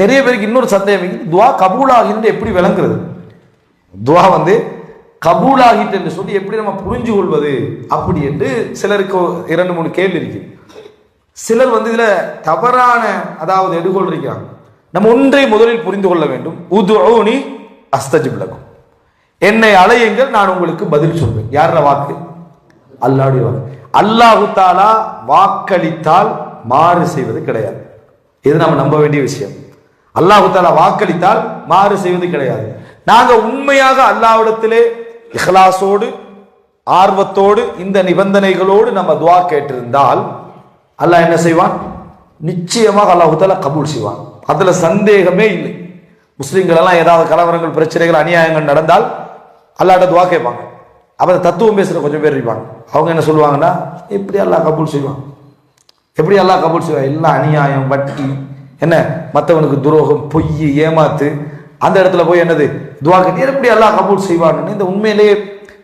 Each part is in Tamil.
நிறைய பேருக்கு இன்னொரு சந்தேகம் துவா துவா கபூலாகின்னு எப்படி விளங்குறது? துவா வந்து கபூலாகிட்டு என்று சொல்லி எப்படி நம்ம புரிஞ்சு கொள்வது? அப்படி என்று சிலருக்கு இரண்டு மூணு கேள்வி இருக்கு. சிலர் வந்து இதுல தவறான அதாவது எடுகோள் இருக்கிறாங்க நம்ம ஒன்றை முதலில் புரிந்து கொள்ள வேண்டும். உதுஊனி அஸ்தஜிப் லக்கும் என்னை அலையுங்கள் நான் உங்களுக்கு பதில் சொல்வேன். யார வாக்கு? அல்லாஹ்வுடைய வாக்கு. அல்லாஹு தாலா வாக்களித்தால் மாறு செய்வது கிடையாது. இது நம்ம நம்ப வேண்டிய விஷயம். அல்லாஹு தாலா வாக்களித்தால் மாறு செய்வது கிடையாது. நாங்க உண்மையாக அல்லாவிடத்திலே இஹ்லாஸோடு ஆர்வத்தோடு இந்த நிபந்தனைகளோடு நம்ம துவா கேட்டிருந்தால் அல்லாஹ் என்ன செய்வான்? நிச்சயமாக அல்லாஹு தாலா கபூல் செய்வான். அதுல சந்தேகமே இல்லை. முஸ்லீம்கள் எல்லாம் ஏதாவது கலவரங்கள் பிரச்சனைகள் அநியாயங்கள் நடந்தால் அல்லாட்ட துவா கேட்பாங்க. அப்புறம் அந்த தத்துவம் பேசுகிற கொஞ்சம் பேர் இருப்பாங்க. அவங்க என்ன சொல்லுவாங்கன்னா எப்படி எல்லாம் கபூல் செய்வான். எப்படி எல்லாம் கபூல் செய்வான்? எல்லாம் அநியாயம் வட்டி என்ன? மற்றவனுக்கு துரோகம் பொய் ஏமாத்து. அந்த இடத்துல போய் என்னது? துவா கட்டி எப்படி எல்லாம் கபூல் செய்வான்னு? இந்த உண்மையிலேயே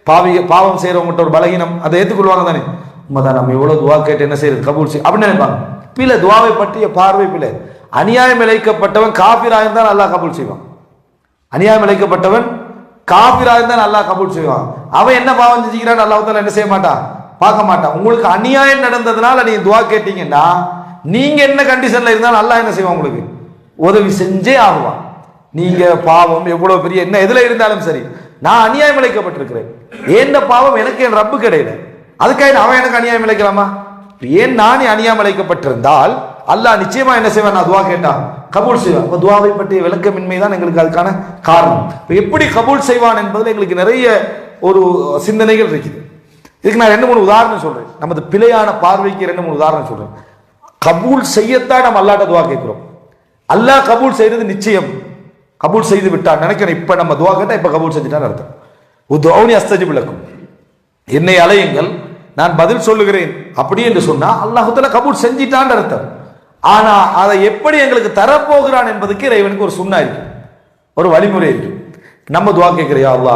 பாவி பாவம் செய்யறவங்ககிட்ட ஒரு பலகீனம் அதை ஏற்றுக்கொள்வாங்க தானே. உண்மைதான் நம்ம இவ்வளோ துவா கேட்டு என்ன செய்யறது? கபூல் செய் அப்படின்னு நினைப்பாங்க. பிள்ளை துவாவை பற்றிய பார்வை பிள்ளை. அநியாயம் இழைக்கப்பட்டவன் காபிரா தான் நல்லா கபூல் செய்வான். அநியாயம் இழைக்கப்பட்டவன் காபிராக இருந்தால் நல்லா கபூல் செய்வான். அவன் என்ன பாவம் செஞ்சுக்கிறான் அல்லாஹ் என்ன செய்ய மாட்டான்? பார்க்க மாட்டான். உங்களுக்கு அநியாயம் நடந்ததுனால நீங்கள் துவா கேட்டீங்கன்னா நீங்க என்ன கண்டிஷன்ல இருந்தாலும் நல்லா என்ன செய்வான் உங்களுக்கு? உதவி செஞ்சே ஆகுவான். நீங்க பாவம் எவ்வளவு பெரிய என்ன எதுல இருந்தாலும் சரி. நான் அநியாயம் இழைக்கப்பட்டிருக்கிறேன். ஏன் பாவம் எனக்கு என் ரப்பு கிடையாது அதுக்காக அவன் எனக்கு அநியாயம் இழைக்கலாமா? ஏன் நானே அநியாயம் இழைக்கப்பட்டிருந்தால் அல்லாஹ் நிச்சயமா என்ன செய்வான்? நான் துவா கேட்டான் கபூல் செய்வான். இப்போ துவாவை பற்றிய விளக்கமின்மை தான் எங்களுக்கு அதுக்கான காரணம். இப்போ எப்படி கபூல் செய்வான் என்பதில் எங்களுக்கு நிறைய ஒரு சிந்தனைகள் இருக்குது. இதுக்கு நான் ரெண்டு மூணு உதாரணம் சொல்கிறேன் நமது பிழையான பார்வைக்கு ரெண்டு மூணு உதாரணம் சொல்கிறேன் கபூல் செய்யத்தான் நம்ம அல்லாட்ட துவா கேட்குறோம். அல்லாஹ் கபூல் செய்கிறது நிச்சயம். கபூல் செய்து விட்டான். நினைக்கிறேன் இப்போ நம்ம துவா கேட்டால் இப்போ கபூல் செஞ்சுட்டான்னு அர்த்தம். உத்வனி அஸ்தஜி விளக்கும் என்னை அலையுங்கள் நான் பதில் சொல்லுகிறேன். அப்படி என்று சொன்னால் அல்லாஹுத்தால கபூல் செஞ்சிட்டான்னு அர்த்தம். ஆனா அதை எப்படி எங்களுக்கு தரப்போகிறான் என்பதுக்கு இறைவனுக்கு ஒரு சுண்ணா இருக்கு. ஒரு வழிமுறை இருக்கு. நம்ம துவா கேட்கிறியா அல்லா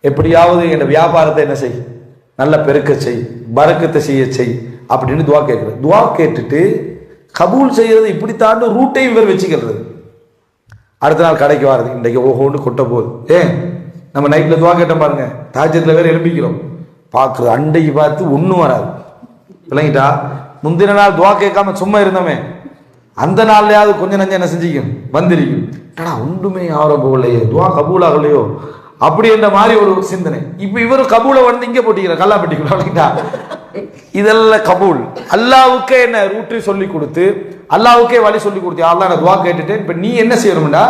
எப்படியாவது என் வியாபாரத்தை என்ன செய்? நல்ல பெருக்க செய் பறக்கத்தை செய்ய செய் அப்படின்னு துவா கேட்குறது துவா கேட்டுட்டு கபூல் செய்யறது இப்படித்தான் ரூட்டையும் இவர் வச்சுக்கிறது அடுத்த நாள் கடைக்கு வர்றது இன்றைக்கு ஓஹோன்னு கொட்ட போகுது. ஏன்? நம்ம நைட்டில் துவா கேட்டோம் பாருங்க. தாஜத்தில் வேறு எழுப்பிக்கிறோம் பார்க்குறது அண்டைக்கு பார்த்து ஒன்றும் வராது. விளங்கிட்டா? முந்தின நாள் துவா கேட்காம சும்மா இருந்தோமே அந்த நாள்லயாவது கொஞ்சம் நஞ்சம் என்ன செஞ்சிக்கும்? வந்திருக்கும். ஏடா ஒன்றுமே ஆகிற போகலையே துவா கபூலாகலையோ? அப்படி என்ற மாதிரி ஒரு சிந்தனை. இப்போ இவர் கபூலை வந்து இங்கே போட்டிக்கிற கல்லாப்பட்டிக்குள்ள விளங்கிட்டா இதெல்லாம் கபூல். அல்லாவுக்கே என்ன ரூட்டு சொல்லி கொடுத்து அல்லாவுக்கே வழி சொல்லி கொடுத்து அல்லா நான் துவா கேட்டுட்டேன் இப்போ நீ என்ன செய்யணும்டா?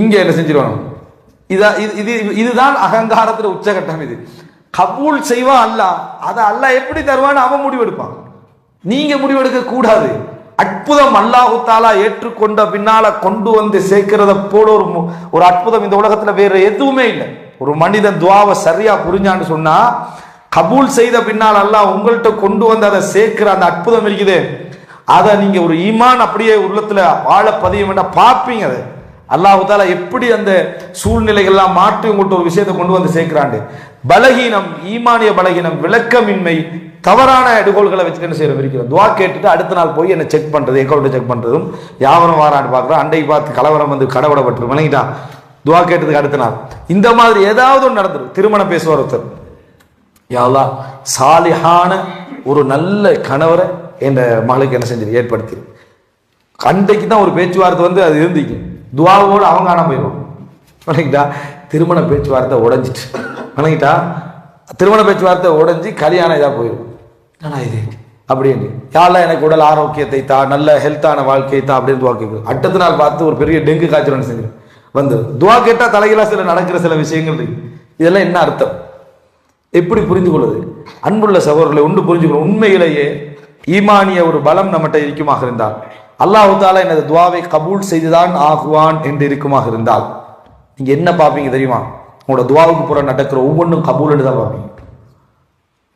இங்கே என்ன செஞ்சிடணும் இதா இது இது இதுதான் அகங்காரத்தில் உச்சகட்டம் இது. கபூல் செய்வான் அல்லாஹ். அதை அல்லாஹ் எப்படி தருவான்னு அவன் முடிவெடுப்பான். நீங்க முடிவெடுக்க கூடாது. அற்புதம் அல்லாஹு தாலா ஏற்றுக்கொண்ட பின்னால கொண்டு வந்து சேர்க்கிறத போல ஒரு ஒரு அற்புதம் இந்த உலகத்துல வேற எதுவுமே இல்லை. ஒரு மனிதன் துவாவை சரியா புரிஞ்சான்னு சொன்னா கபூல் செய்த பின்னால் அல்லாஹ் உங்கள்கிட்ட கொண்டு வந்து அதை சேர்க்கிற அந்த அற்புதம் இருக்குது. அதை நீங்க ஒரு ஈமான் அப்படியே உள்ளத்துல வாழ பதியம் வேண்டாம் பார்ப்பீங்க அதை. அல்லாஹால எப்படி அந்த சூழ்நிலைகள்லாம் மாற்றி உங்கள்கிட்ட ஒரு விஷயத்தை கொண்டு வந்து சேர்க்கிறாண்டு பலகீனம் ஈமானிய பலகீனம் விளக்கமின்மை தவறான எடுகோள்களை வச்சுட்டு என்ன செய்யற இருக்கிறோம் துவா கேட்டுட்டு அடுத்த நாள் போய் என்ன செக் பண்றது எக்கௌண்ட்டை செக் பண்றதும் யாவரம் வாரான்னு பார்க்குறோம். அண்டை பார்த்து கலவரம் வந்து கடவுடப்பட்டு விளங்கிட்டான் துவா கேட்டதுக்கு அடுத்த நாள். இந்த மாதிரி ஏதாவது ஒன்று நடந்துடும் திருமணம் பேசுவார் ஒருத்தர். யாழ்லா சாலிஹான ஒரு நல்ல கணவரை என் மகளுக்கு என்ன செஞ்சது ஏற்படுத்தி அன்றைக்கு தான் ஒரு பேச்சுவார்த்தை வந்து அது இருந்திக்கும் துவாவோடு அவங்க காணாம போயிடுவான் வணங்கிட்டா திருமண பேச்சுவார்த்தை உடஞ்சிட்டு வணங்கிட்டா திருமண பேச்சுவார்த்தை உடஞ்சி கல்யாணம் இதாக போயிடும் ஆனால் இது? அப்படின்னு. யாரெல்லாம் எனக்கு உடல் ஆரோக்கியத்தை தா நல்ல ஹெல்த்தான வாழ்க்கையை தா அப்படின்னு துவா கேட்குது அடுத்த நாள் பார்த்து ஒரு பெரிய டெங்கு காய்ச்சல் செஞ்சு வந்து துவா கேட்டால் தலைகளாக சில நடக்கிற சில விஷயங்கள் இருக்கு. இதெல்லாம் என்ன அர்த்தம்? எப்படி புரிந்து கொள்வது அன்புள்ள சகோதரர்களை உண்டு புரிஞ்சுக்கணும் உண்மையிலேயே ஈமானிய ஒரு பலம் நம்மகிட்ட இருக்குமாக இருந்தால் அல்லாஹு தாலா எனது துவாவை கபூல் செய்துதான் ஆகுவான் என்று இருக்குமாக இருந்தால் நீங்க என்ன பார்ப்பீங்க தெரியுமா? உங்களோட துவாவுக்கு புற நடக்கிற ஒவ்வொன்றும் கபூல்னு தான் பார்ப்பீங்க.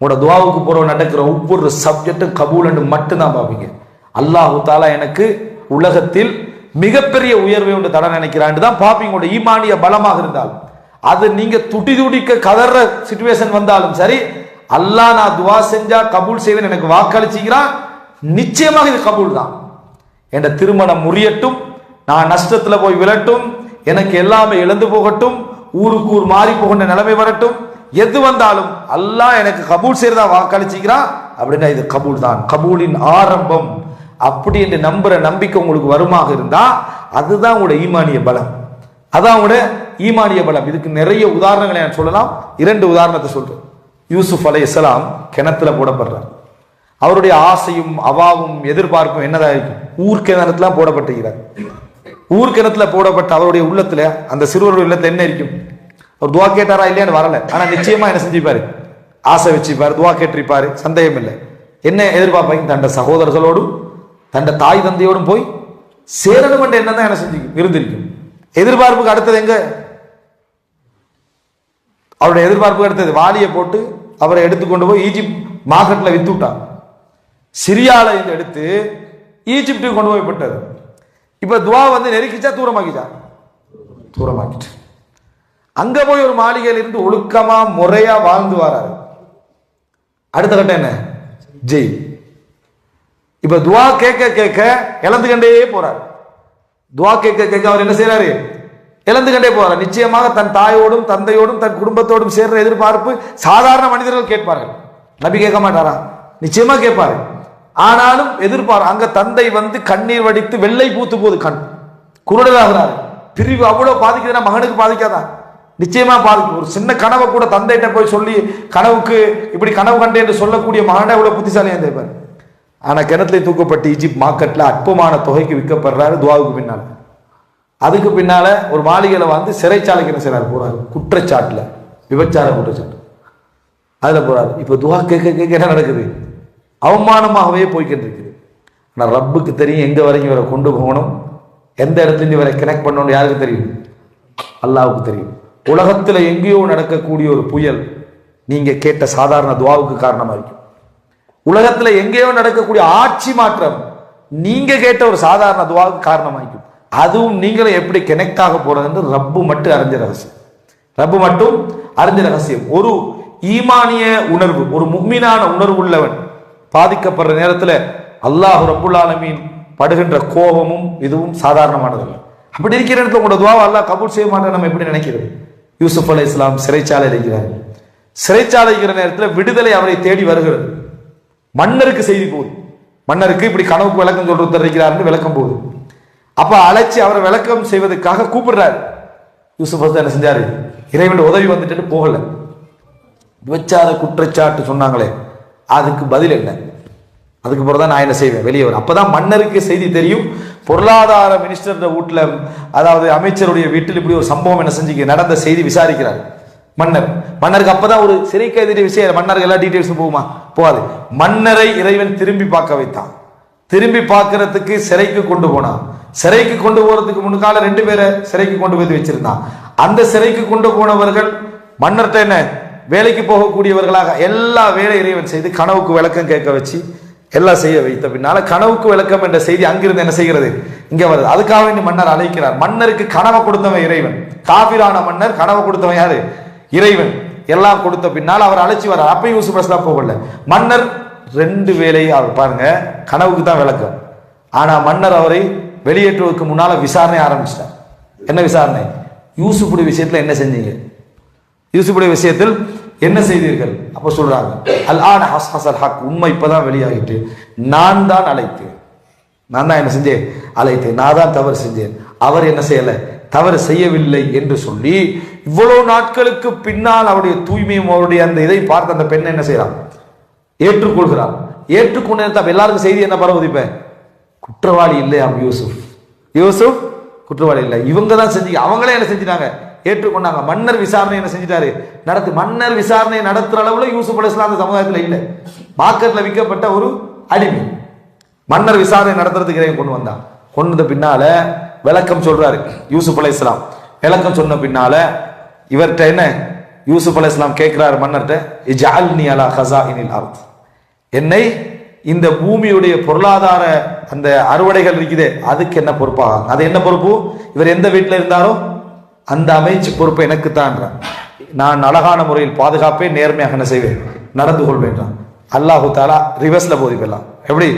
உங்களோட துவாவுக்கு புற நடக்கிற ஒவ்வொரு சப்ஜெக்டும் கபூல்னு மட்டும்தான் பார்ப்பீங்க. அல்லாஹு தாலா எனக்கு உலகத்தில் மிகப்பெரிய உயர்வை ஒன்று தட நினைக்கிறான்னு தான் பார்ப்பீங்க. உங்களோட ஈமானிய பலமாக இருந்தால் அது நீங்க துடி துடிக்க கதற சுச்சுவேஷன் வந்தாலும் சரி அல்லாஹ் நான் துவா செஞ்சா கபூல் செய்வேன் எனக்கு வாக்களிச்சிக்கிறான் நிச்சயமாக இது கபூல் தான். என் திருமணம் முறியட்டும் நான் நஷ்டத்தில் போய் விழட்டும் எனக்கு எல்லாமே இழந்து போகட்டும் ஊருக்கு ஊர் மாறி போகின்ற நிலைமை வரட்டும். எது வந்தாலும் அல்லாஹ் எனக்கு கபூல் செய்யறதா வாக்களிச்சிக்கிறான் அப்படின்னா இது கபூல் தான் கபூலின் ஆரம்பம். அப்படி என்று நம்புற நம்பிக்கை உங்களுக்கு வருமாக இருந்தா அதுதான் உங்களோட ஈமானிய பலம். அதான் உங்களோட ஈமானிய பலம். இதுக்கு நிறைய உதாரணங்களை நான் சொல்லலாம். இரண்டு உதாரணத்தை சொல்றேன். யூசுஃப் அலை இஸ்லாம் கிணத்துல போடப்படுறார். அவருடைய ஆசையும் அவாவும் எதிர்பார்ப்பும் என்னதா இருக்கும் ஊர்க்கிணத்துலாம் போடப்பட்டிருக்கிறார். ஊர்க்கிணத்துல போடப்பட்ட அவருடைய உள்ளத்துல அந்த சிறுவருடைய உள்ளத்துல என்ன இருக்கும்? அவர் துவா கேட்டாரா இல்லையான்னு வரல. ஆனா நிச்சயமா என்ன செஞ்சுப்பாரு? ஆசை வச்சுப்பாரு துவா கேட்டிருப்பாரு சந்தேகம் இல்லை. என்ன எதிர்பார்ப்பாங்க தண்ட சகோதரர்களோடும் தண்ட தாய் தந்தையோடும் போய் சேரணும் என்ற என்ன தான் என்ன செஞ்சிருக்கும் இருந்திருக்கும். எதிர்பார்ப்புக்கு அடுத்தது எங்க? அவருடைய எதிர்பார்ப்புக்கு அடுத்தது வாளியை போட்டு அவரை எடுத்துக்கொண்டு போய் ஈஜிப்ட் மார்க்கெட்ல வித்து சிரியாவில் இருந்து எடுத்து ஈஜிப்டுக்கு கொண்டு போய் விட்டது துவா வந்து நெருக்கிச்சா தூரமாக்கிச்சா? தூரமாக்கிட்டு. அங்கே போய் ஒரு மாளிகையில் இருந்து ஒழுக்கமாக முறையாக வாழ்ந்து வராரு. அடுத்த கட்டம் என்ன? ஜெய். இப்போ துவா கேட்க கேட்க இழந்து கண்டே போகிறார் துவா கேட்க கேட்க அவர் என்ன செய்கிறாரு இழந்து கண்டே போகிறார் நிச்சயமாக தன் தாயோடும் தந்தையோடும் தன் குடும்பத்தோடும் சேர்ற எதிர்பார்ப்பு சாதாரண மனிதர்கள் கேட்பார்கள். நபி கேட்க மாட்டாரா? நிச்சயமாக கேட்பாரு. ஆனாலும் எதிர்பார் அங்க தந்தை வந்து கண்ணீர் வடித்து வெள்ளை பூத்து போகுது கண். குருடலாகிறார் பிரிவு அவ்வளோ பாதிக்குதுன்னா மகனுக்கு பாதிக்காதா? நிச்சயமா பாதிக்கும். ஒரு சின்ன கனவை கூட தந்தைகிட்ட போய் சொல்லி கனவுக்கு இப்படி கனவு கண்டேன் என்று சொல்லக்கூடிய மகனை எவ்வளவு புத்திசாலியா இருந்திருப்பார்? ஆனால் கிணத்துல தூக்கப்பட்டு ஈஜிப்ட் மார்க்கெட்ல அற்பமான தொகைக்கு விற்கப்படுறாரு துவாவுக்கு பின்னால். அதுக்கு பின்னால ஒரு மாளிகையில் வந்து சிறைச்சாலைக்கு என்ன செய்றாரு? போறாரு. குற்றச்சாட்டில். விபச்சார குற்றச்சாட்டு. அதில் போறாரு. இப்போ துவா கேட்க கேட்க என்ன நடக்குது? அவமானமாகவே போய்கிட்டு இருக்குது ஆனால் ரப்புக்கு தெரியும் எங்கே வரைக்கும் இவரை கொண்டு போகணும் எந்த இடத்துல இவரை கனெக்ட் பண்ணணும் யாருக்கு தெரியும்? அல்லாவுக்கு தெரியும். உலகத்தில் எங்கேயோ நடக்கக்கூடிய ஒரு புயல் நீங்கள் கேட்ட சாதாரண துவாவுக்கு காரணமாக இருக்கும். உலகத்தில் எங்கேயோ நடக்கக்கூடிய ஆட்சி மாற்றம் நீங்கள் கேட்ட ஒரு சாதாரண துவாவுக்கு காரணமாக்கும் அதுவும் நீங்களும் எப்படி கனெக்ட் ஆக போகிறதுன்னு ரப்பு மட்டும் அறிஞ்ச ரகசியம். ரப்பு மட்டும் அறிஞ்ச ரகசியம். ஒரு ஈமானிய உணர்வு ஒரு முக்மீனான உணர்வு உள்ளவன் பாதிக்கப்படுற நேரத்தில் அல்லாஹ் ரபுல்லாலமீன் படுகின்ற கோபமும் இதுவும் சாதாரணமானதில்லை. அப்படி இருக்கிற இடத்துல உங்களோட துவாவை அல்லாஹ் கபூல் செய்ய மாட்டேன் நம்ம எப்படி நினைக்கிறது? யூசுப் அலி இஸ்லாம் சிறைச்சாலை இருக்கிறார். சிறைச்சாலை இருக்கிற நேரத்தில் விடுதலை அவரை தேடி வருகிறது. மன்னருக்கு செய்தி போகுது. மன்னருக்கு இப்படி கனவுக்கு விளக்கம் சொல்றது இருக்கிறார்னு விளக்கம் போகுது. அப்ப அழைச்சி அவரை விளக்கம் செய்வதற்காக கூப்பிடுறாரு. யூசுப் என்ன செஞ்சாரு? இறைவன் உதவி வந்துட்டு போகல. விபச்சார குற்றச்சாட்டு சொன்னாங்களே அதுக்கு பதில் என்ன? அதுக்கு பிறகு தான் நான் என்ன செய்வேன்? வெளியே வரும் அப்பதான் மன்னருக்கு செய்தி தெரியும். பொருளாதார மினிஸ்டர் வீட்டில் அதாவது அமைச்சருடைய வீட்டில் இப்படி ஒரு சம்பவம் என்ன செஞ்சு நடந்த செய்தி விசாரிக்கிறார் மன்னர். மன்னருக்கு அப்பதான் ஒரு சிறை கைதி விஷயம் மன்னருக்கு எல்லா டீட்டெயில்ஸும் போகுமா? போகாது. மன்னரை இறைவன் திரும்பி பார்க்க வைத்தான். திரும்பி பார்க்கறதுக்கு சிறைக்கு கொண்டு போனான். சிறைக்கு கொண்டு போறதுக்கு முன்னால ரெண்டு பேரை சிறைக்கு கொண்டு போய் வச்சிருந்தான். அந்த சிறைக்கு கொண்டு போனவர்கள் மன்னர்கிட்ட என்ன? வேலைக்கு போகக்கூடியவர்களாக எல்லா வேலை இறைவன் செய்து கனவுக்கு விளக்கம் கேட்க வச்சு எல்லாம் செய்ய வைத்த பின்னால கனவுக்கு விளக்கம் என்ற செய்தி அங்கிருந்து என்ன செய்கிறது? இங்க வருது. அதுக்காக வேண்டி மன்னர் அழைக்கிறார். மன்னருக்கு கனவை கொடுத்தவன் இறைவன். காபிரான மன்னர் கனவை கொடுத்தவன் யாரு? இறைவன். எல்லாம் கொடுத்த பின்னால் அவர் அழைச்சி வர்றார். அப்பயும் யூசுப் அஸ்லாம் போகல. மன்னர் ரெண்டு வேலையும் அவர் பாருங்க கனவுக்கு தான் விளக்கம். ஆனா மன்னர் அவரை வெளியேற்றுவதற்கு முன்னால விசாரணை ஆரம்பிச்சிட்டார். என்ன விசாரணை? யூசுப்புடைய விஷயத்தில் என்ன செஞ்சீங்க? யூசுப்புடைய விஷயத்தில் என்ன செய்தீர்கள்? அப்ப சொல்றாங்க அல் ஆன ஹஸ் ஹசல் ஹக். உண்மை இப்பதான் வெளியாகிட்டு நான் தான் அழைத்தேன். நான் தான் என்ன செஞ்சேன்? அழைத்தேன். நான் தான் தவறு செஞ்சேன். அவர் என்ன செய்யல? தவறு செய்யவில்லை என்று சொல்லி இவ்வளவு நாட்களுக்கு பின்னால் அவருடைய தூய்மையும் அவருடைய அந்த இதை பார்த்து அந்த பெண்ணை என்ன செய்யறான்? ஏற்றுக்கொள்கிறான். ஏற்றுக்கொண்டு எல்லாருக்கும் செய்தி என்ன பரவுது இப்ப குற்றவாளி இல்லையாம் யூசுப்? யூசுப் குற்றவாளி இல்லை. இவங்க தான் செஞ்சு அவங்களே என்ன செஞ்சிட்டாங்க? ஏற்றுக்கொண்டாங்க. மன்னர் விசாரணை என்ன செஞ்சிட்டாரு? நடத்து மன்னர் விசாரணை நடத்துற அளவுல யூசுப் அலிஸ்லாம் அந்த சமுதாயத்தில் இல்லை. மார்க்கெட்ல விற்கப்பட்ட ஒரு அடிமை. மன்னர் விசாரணை நடத்துறதுக்கு இறைவன் கொண்டு வந்தான். கொண்டு வந்த பின்னால விளக்கம் சொல்றாரு யூசுப் அலைஹிஸ்ஸலாம் விளக்கம் சொன்ன பின்னால இவர்கிட்ட என்ன? யூசுப் அலைஹிஸ்ஸலாம் கேட்கிறாரு மன்னர்கிட்ட இஜ்அல்னி அலா ஹஸாயினில் அர்த். என்னை இந்த பூமியுடைய பொருளாதார அந்த அறுவடைகள் இருக்குதே அதுக்கு என்ன பொறுப்பாகும் அது என்ன பொறுப்பு? இவர் எந்த வீட்டில் இருந்தாரோ அந்த அமைச்சு பொறுப்பு எனக்கு தான் நான் அழகான முறையில் பாதுகாப்பே நேர்மையாக என்ன செய்வேன்? நடந்து கொள்வேன்றான் அல்லாஹு தாலா ரிவர்ஸில் போதிப்பெல்லாம். எப்படி?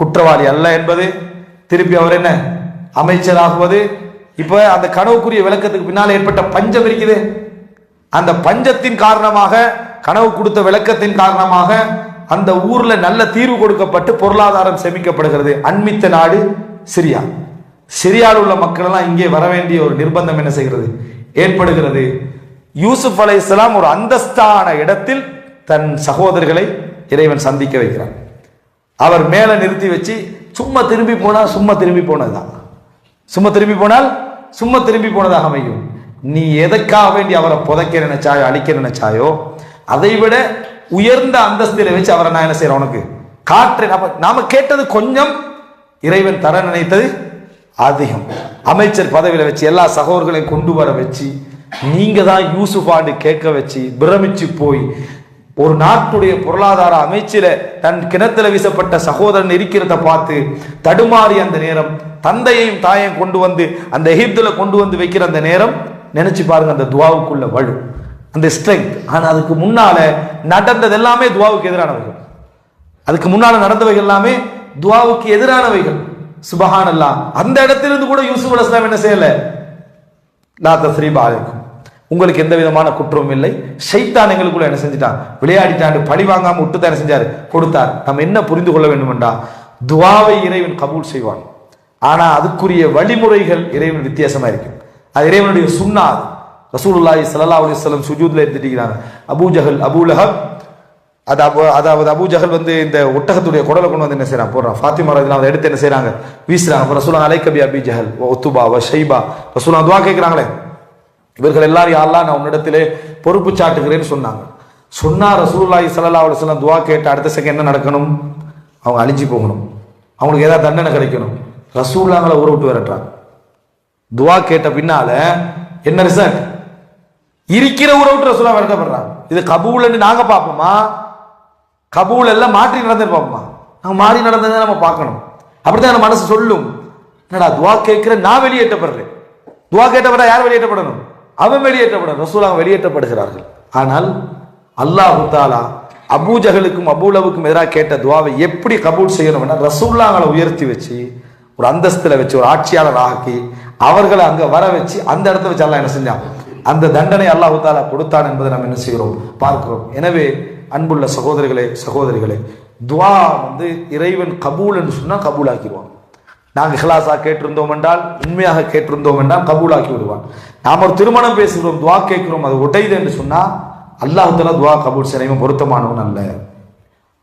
குற்றவாளி அல்ல என்பது திருப்பி அவர் என்ன? அமைச்சராகுவது. இப்போ அந்த கனவுக்குரிய விளக்கத்துக்கு பின்னால் ஏற்பட்ட பஞ்சம் இருக்குது. அந்த பஞ்சத்தின் காரணமாக கனவு கொடுத்த விளக்கத்தின் காரணமாக அந்த ஊரில் நல்ல தீர்வு கொடுக்கப்பட்டு பொருளாதாரம் சேமிக்கப்படுகிறது. அண்மித்த நாடு சிரியா. சிரியாவில் உள்ள மக்கள் எல்லாம் இங்கே வர வேண்டிய ஒரு நிர்பந்தம் என்ன செய்கிறது? ஏற்படுகிறது. யூசுப் அலைஹிஸ்ஸலாம் ஒரு அந்தஸ்தான இடத்தில் தன் சகோதரர்களை இறைவன் சந்திக்க வைக்கிறான். அவர் மேலே நிறுத்தி வச்சு சும்மா திரும்பி போனால் சும்மா திரும்பி போனதுதான். சும்மா திரும்பி போனால் சும்மா திரும்பி போனதாக அமையும். நீ எதற்காக வேண்டி அவரை புதைக்க நினைச்சாயோ அழிக்க நினைச்சாயோ அதை விட உயர்ந்த அந்தஸ்தில வச்சு அவரை நான் என்ன செய்யறேன் உனக்கு காற்று நாம நாம கேட்டது கொஞ்சம் இறைவன் தர நினைத்தது அதிகம். அமைச்சர் பதவியில் வச்சு எல்லா சகோதரர்களையும் கொண்டு வர வச்சு நீங்கள் தான் யூசுஃபாண்டு கேட்க வச்சு பிரமிச்சு போய் ஒரு நாட்டுடைய பொருளாதார அமைச்சில தன் கிணத்துல வீசப்பட்ட சகோதரன் இருக்கிறத பார்த்து தடுமாறி அந்த நேரம் தந்தையையும் தாயையும் கொண்டு வந்து அந்த எகிப்துல கொண்டு வந்து வைக்கிற அந்த நேரம் நினைச்சு பாருங்க அந்த துவாவுக்குள்ள வலு அந்த ஸ்ட்ரென்த் ஆனால் அதுக்கு முன்னால நடந்தது எல்லாமே துவாவுக்கு எதிரானவைகள். அதுக்கு முன்னால நடந்தவைகள் எல்லாமே துவாவுக்கு எதிரானவைகள். சுபஹான் அந்த இடத்திலிருந்து கூட யூசுப் அலைஹிஸ்ஸலாம் என்ன செய்யல? லா தஸ்ரீ அலைக்கும். உங்களுக்கு எந்த விதமான குற்றமும் இல்லை. ஷைத்தான் எங்களுக்குள்ள என்ன செஞ்சிட்டான் விளையாடிட்டாண்டு பழி வாங்காம விட்டு என்ன செஞ்சாரு? கொடுத்தார். நம்ம என்ன புரிந்து கொள்ள வேண்டும் துவாவை இறைவன் கபூல் செய்வான். ஆனா அதுக்குரிய வழிமுறைகள் இறைவன் வித்தியாசமா இருக்கும் அது இறைவனுடைய சுன்னா அது. ரசூலுல்லாஹி ஸல்லல்லாஹு அலைஹி வஸல்லம் சுஜூத்ல எடுத்துட்டு அபூ ஜஹல் அபூ லஹப் அது அபு- அதாவது அபு ஜஹல் வந்து இந்த ஒட்டகத்துடைய குடலை கொண்டு வந்து என்ன செய்கிறான் போடுறான். ஃபாத்திமா ரஜினா அதை எடுத்து என்ன செய்கிறாங்க வீசுறாங்க. அப்ப ரசூலா அலைக்கபி அபி ஜஹல் ஒத்துபா உத்துபா வ ஷைபா. ரசூலா துவா கேட்குறாங்களே இவர்கள் எல்லாரும் யாரெல்லாம் நான் உன்னிடத்திலே பொறுப்பு சாட்டுகிறேன்னு சொன்னாங்க. சொன்னால் ரசூல்லாய் ஸல்லல்லாஹு அலைஹி துவா கேட்டு அடுத்த செகண்ட் என்ன நடக்கணும்? அவங்க அழிஞ்சு போகணும். அவங்களுக்கு ஏதாவது தண்டனை கிடைக்கணும். ரசூல்லாங்களை ஊற விட்டு விரட்டுறாங்க. துவா கேட்ட பின்னால என்ன ரிசல்ட் இருக்கிற ஊரை விட்டு ரசூலா விரட்டப்படுறாங்க. இது கபூல்னு நாங்கள் பார்ப்போமா? கபூல் எல்லாம் மாற்றி நடந்துருப்பாப்பா பார்ப்போமா மாறி நடந்ததை நம்ம பார்க்கணும். அப்படிதான் நம்ம மனசு சொல்லும். என்னடா துவா கேட்கிற நான் வெளியேற்றப்படுறேன். துவா கேட்டப்பட யார் வெளியேற்றப்படணும்? அவன் வெளியேற்றப்படணும். ரசூலாக வெளியேற்றப்படுகிறார்கள். ஆனால் அல்லாஹ் தாலா அபூலவுக்கும் எதிராக கேட்ட துவாவை எப்படி கபூல் செய்யணும்னா ரசூல்லாங்களை உயர்த்தி வச்சு ஒரு அந்தஸ்தில் வச்சு ஒரு ஆட்சியாளர் ஆக்கி அவர்களை அங்கே வர வச்சு அந்த இடத்த வச்சு எல்லாம் என்ன செஞ்சான்? அந்த தண்டனை அல்லாஹு தாலா கொடுத்தான் என்பதை நம்ம என்ன செய்கிறோம்? பார்க்கிறோம். எனவே அன்புள்ள சகோதரிகளே சகோதரிகளே துவா வந்து இறைவன் கபூல் என்று சொன்னா கபூல் ஆக்கிடுவான் நாங்கள் ஹிலாசா கேட்டிருந்தோம் என்றால் உண்மையாக கேட்டிருந்தோம் என்றால் கபூலாக்கி விடுவான். நாம் ஒரு திருமணம் பேசுகிறோம் துவா கேட்கிறோம் அது உடையுது என்று சொன்னால் அல்லாஹ் துவா கபூல் செய்யவும் பொருத்தமானவன் அல்ல.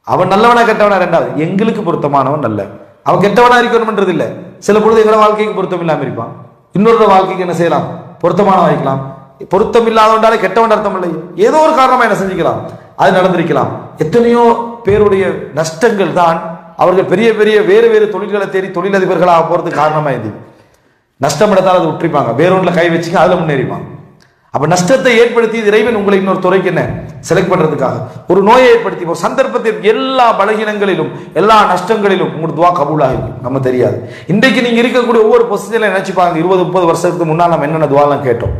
அவன் நல்லவனா கெட்டவனா ரெண்டாவது எங்களுக்கு பொருத்தமானவன் அல்ல. அவன் கெட்டவனா இருக்கணும்ன்றது இல்லை. சில பொழுது எங்களோட வாழ்க்கைக்கு பொருத்தம் இல்லாமல் இருப்பான். இன்னொரு வாழ்க்கைக்கு என்ன செய்யலாம்? பொருத்தமான வைக்கலாம் பொருத்தம் இல்லாதவன்றாலே கெட்டவன் அர்த்தம் இல்லை ஏதோ ஒரு காரணமாக என்ன செஞ்சுக்கலாம். அது நடந்திருக்கலாம். எத்தனையோ பேருடைய நஷ்டங்கள் தான் அவர்கள் பெரிய பெரிய வேறு வேறு தொழில்களை தேடி தொழிலதிபர்களாக போகிறதுக்கு காரணமாக இது. நஷ்டம் எடுத்தால் அதை விட்டுருப்பாங்க. வேறொன்றில் கை வச்சுக்க அதில் முன்னேறிப்பாங்க. அப்போ நஷ்டத்தை ஏற்படுத்தி இறைவன் உங்களை இன்னொரு துறைக்கு என்ன? செலக்ட் பண்ணுறதுக்காக ஒரு நோயை ஏற்படுத்தி ஒரு சந்தர்ப்பத்தில் எல்லா பலகீனங்களிலும் எல்லா நஷ்டங்களிலும் உங்களுக்கு துவா கபூலாக இருக்கும் நம்ம தெரியாது. இன்றைக்கு நீங்கள் இருக்கக்கூடிய ஒவ்வொரு பொசிஷனில் நினச்சிப்பாங்க? இருபது முப்பது வருஷத்துக்கு முன்னால் நம்ம என்னென்ன துவாலாம் கேட்டோம்?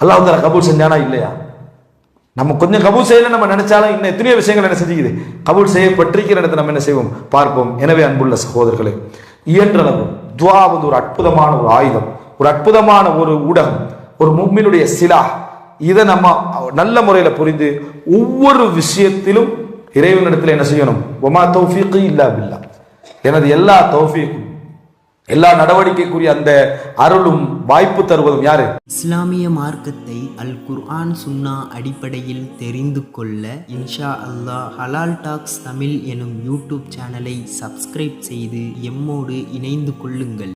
அல்லாஹ் வந்து கபூல் செஞ்சானா? இல்லையா? நம்ம கொஞ்சம் கபூல் செய்யல நம்ம நினைச்சாலும் இன்னும் எத்தனையோ விஷயங்கள் என்ன செஞ்சுக்குது? கபூல் செய்யப்பட்டிருக்கிற இடத்தை நம்ம என்ன செய்வோம்? பார்ப்போம். எனவே அன்புள்ள சகோதரர்களே இயன்றளவு துவா வந்து ஒரு அற்புதமான ஒரு ஆயுதம் ஒரு அற்புதமான ஒரு ஊடகம் ஒரு மும்மினுடைய சிலா. இதை நம்ம நல்ல முறையில் புரிந்து ஒவ்வொரு விஷயத்திலும் இறைவனிடத்தில் என்ன செய்யணும்? ஒமா தௌஃபீக்கு இல்லா பில்லா. எனது எல்லா தௌஃபீக்கும் எல்லா நடவடிக்கைக்குரிய அந்த அருளும் வாய்ப்பு தருவதும் யாரு? இஸ்லாமிய மார்க்கத்தை அல் குர்ஆன் சுன்னா அடிப்படையில் தெரிந்து கொள்ள இன்ஷா அல்லாஹ் ஹலால் டாக்ஸ் தமிழ் எனும் யூடியூப் சேனலை சப்ஸ்கிரைப் செய்து எம்மோடு இணைந்து கொள்ளுங்கள்.